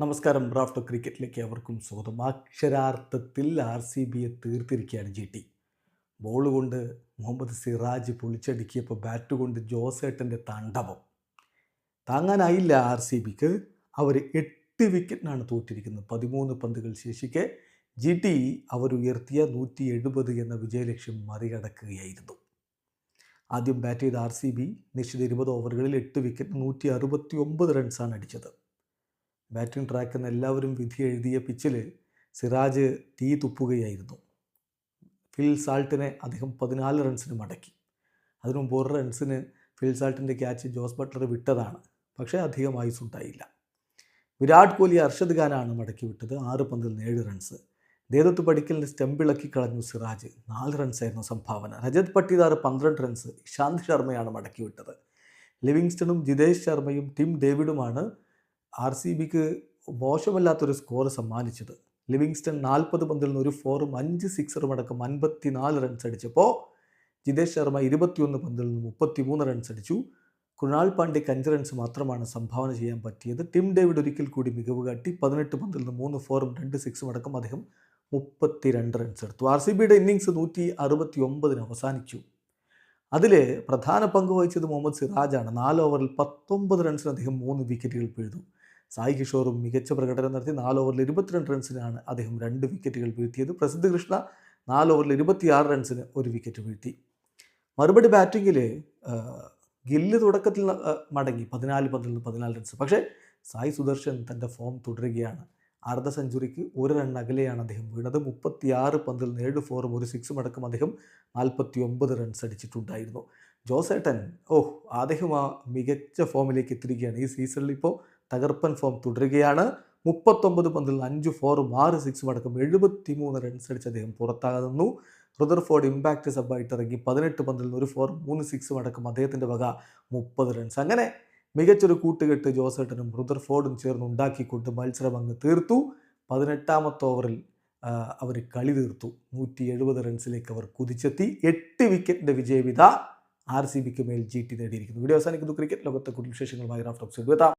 നമസ്കാരം. റാഫ്റ്റോ ക്രിക്കറ്റിലേക്ക് അവർക്കും സ്വാഗതം. അക്ഷരാർത്ഥത്തിൽ ആർ സി ബിയെ തീർത്തിരിക്കുകയാണ് ജി ടി. ബോൾ കൊണ്ട് മുഹമ്മദ് സിറാജ് പൊളിച്ചടുക്കിയപ്പോൾ ബാറ്റ് കൊണ്ട് ജോസേട്ടന്റെ താണ്ഡവം. താങ്ങാനായില്ല ആർ സി ബിക്ക് അവർ എട്ട് വിക്കറ്റിനാണ് തോറ്റിരിക്കുന്നത്. പതിമൂന്ന് പന്തുകൾ ശേഷിക്കെ ജി ടി അവരുയർത്തിയ നൂറ്റി എഴുപത് എന്ന വിജയലക്ഷ്യം മറികടക്കുകയായിരുന്നു. ആദ്യം ബാറ്റ് ചെയ്ത ആർ സി ബി നിശ്ചിത ഇരുപത് ഓവറുകളിൽ എട്ട് വിക്കറ്റ് നൂറ്റി അറുപത്തി ഒമ്പത് റൺസാണ് അടിച്ചത്. ബാറ്റിംഗ് ട്രാക്കിൽ എന്ന് എല്ലാവരും വിധി എഴുതിയ പിച്ചിൽ സിറാജ് തീ തുപ്പുകയായിരുന്നു. ഫിൽ സാൾട്ടിനെ അദ്ദേഹം പതിനാല് റൺസിന് മടക്കി. അതിനു മുമ്പ് ഒരു റൺസിന് ഫിൽ സാൾട്ടിന്റെ ക്യാച്ച് ജോസ് ബട്ട്ലർ വിട്ടതാണ്. പക്ഷേ അധികം ആയുസ് ഉണ്ടായില്ല. വിരാട് കോഹ്ലി അർഷദ് ഖാനാണ് മടക്കി വിട്ടത്. ആറ് പന്തിൽ നിന്ന് ഏഴ് റൺസ്. ദേദത്ത് പടിക്കലിന് സ്റ്റമ്പിളക്കി കളഞ്ഞു സിറാജ്. നാല് റൺസായിരുന്നു സംഭാവന. രജത് പട്ടിദാർ പന്ത്രണ്ട് റൺസ്. ഇഷാന്ത് ശർമ്മയാണ് മടക്കി വിട്ടത്. ലിവിങ്സ്റ്റണും ജിതേഷ് ശർമ്മയും ടിം ഡേവിഡുമാണ് ആർ സി ബിക്ക് മോശമല്ലാത്തൊരു സ്കോർ സമ്മാനിച്ചത്. ലിവിങ്സ്റ്റൺ നാൽപ്പത് പന്തിൽ നിന്ന് ഒരു ഫോറും അഞ്ച് സിക്സറും അടക്കം അൻപത്തിനാല് റൺസ് അടിച്ചപ്പോൾ ജിതേഷ് ശർമ്മ ഇരുപത്തിയൊന്ന് പന്തിൽ നിന്ന് മുപ്പത്തിമൂന്ന് റൺസ് അടിച്ചു. കുണാൽ പാണ്ഡ്യക്ക് അഞ്ച് റൺസ് മാത്രമാണ് സംഭാവന ചെയ്യാൻ പറ്റിയത്. ടിം ഡേവിഡ് ഒരിക്കൽ കൂടി മികവ് കാട്ടി പതിനെട്ട് പന്തിൽ നിന്ന് മൂന്ന് ഫോറും രണ്ട് സിക്സും അടക്കം അദ്ദേഹം മുപ്പത്തിരണ്ട് റൺസ് എടുത്തു. ആർ സി ബിയുടെ ഇന്നിങ്സ് നൂറ്റി അറുപത്തി ഒമ്പതിന് അവസാനിച്ചു. അതിൽ പ്രധാന പങ്ക് വഹിച്ചത് മുഹമ്മദ് സിറാജാണ്. നാല് ഓവറിൽ പത്തൊമ്പത് റൺസിന് മൂന്ന് വിക്കറ്റുകൾ പിഴുതു സായി കിഷോറും മികച്ച പ്രകടനം നടത്തി നാല് ഓവറിൽ ഇരുപത്തിരണ്ട് റൺസിനാണ് അദ്ദേഹം രണ്ട് വിക്കറ്റുകൾ വീഴ്ത്തിയത്. പ്രസിദ്ധ കൃഷ്ണ നാല് ഓവറിൽ ഇരുപത്തിയാറ് റൺസിന് ഒരു വിക്കറ്റ് വീഴ്ത്തി. മറുപടി ബാറ്റിങ്ങിൽ ഗില്ല് തുടക്കത്തിൽ മടങ്ങി. പതിനാല് പന്ത്രണ്ട് പതിനാല് റൺസ് പക്ഷേ സായി സുദർശൻ തന്റെ ഫോം തുടരുകയാണ്. അർദ്ധ സെഞ്ചുറിക്ക് ഒരു റൺ അകലെയാണ് അദ്ദേഹം വീണത്. മുപ്പത്തിയാറ് പന്തിൽ ഏഴ് ഫോറും ഒരു സിക്സും അടക്കം അദ്ദേഹം നാൽപ്പത്തി ഒമ്പത് റൺസ് അടിച്ചിട്ടുണ്ടായിരുന്നു. ജോസേട്ടൻ ഓ അദ്ദേഹം ആ മികച്ച ഫോമിലേക്ക് എത്തിയിരിക്കുകയാണ്. ഈ സീസണിൽ ഇപ്പോൾ തകർപ്പൻ ഫോം തുടരുകയാണ്. മുപ്പത്തൊമ്പത് പന്തിൽ അഞ്ച് ഫോറും ആറ് സിക്സും അടക്കം എഴുപത്തി മൂന്ന് റൺസ് അടിച്ച് അദ്ദേഹം പുറത്താകുന്നു. റുദർഫോർഡ് ഇമ്പാക്റ്റ് സബായിട്ട് ഇറങ്ങി പതിനെട്ട് പന്തിൽ ഒരു ഫോറും മൂന്ന് സിക്സും അടക്കം അദ്ദേഹത്തിന്റെ വക മുപ്പത് റൺസ് അങ്ങനെ മികച്ചൊരു കൂട്ടുകെട്ട് ജോസേട്ടനും റുദർഫോർഡും ചേർന്ന് ഉണ്ടാക്കിക്കൊണ്ട് മത്സരം അങ്ങ് തീർത്തു. പതിനെട്ടാമത്തെ ഓവറിൽ അവർ കളി തീർത്തു. നൂറ്റി എഴുപത് റൺസിലേക്ക് അവർ കുതിച്ചെത്തി. എട്ട് വിക്കറ്റിന്റെ വിജയവിധ ആർ സി ബിക്ക് മേൽ ജി ടി നേടിയിരിക്കുന്നു. വീഡിയോ അവസാനിക്കുന്നു. ക്രിക്കറ്റ് ലോകത്തെ കൂടുതൽ വിശേഷങ്ങളുമായി റാഫ്റ്റോക്സ് എത്താം